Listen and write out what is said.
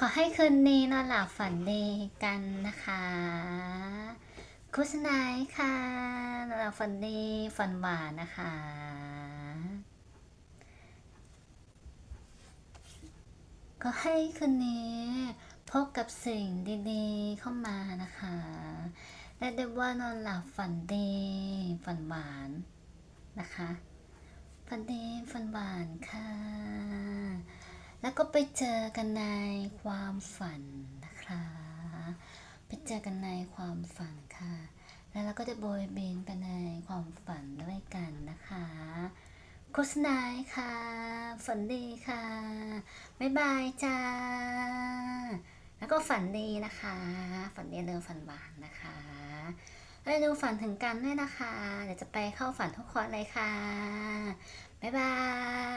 ขอให้คืนนี้นอนหลับฝันดีกันนะคะคุสนายค่ะ นอนหลับฝันดีฝันหวานนะคะก็ให้คืนนี้พบกับสิ่งดีๆเข้ามานะคะ และได้ว่านอนหลับฝันดี ฝันหวานนะคะ ฝันดีฝันหวานค่ะ แล้วก็ไปเจอกันในความฝันนะคะ ไปเจอกันในความฝันค่ะ แล้วเราก็จะโบยบินไปในความฝันด้วยกันนะคะโฆษณาค่ะ ฝันดีค่ะ บ๊ายบายจ้า แล้วก็ฝันดีนะคะ ฝันดีเรื่อฝันหวานนะคะแล้วดูฝันถึงกันด้วยนะคะ เดี๋ยวจะไปเข้าฝันทุกคนเลยค่ะ บ๊ายบาย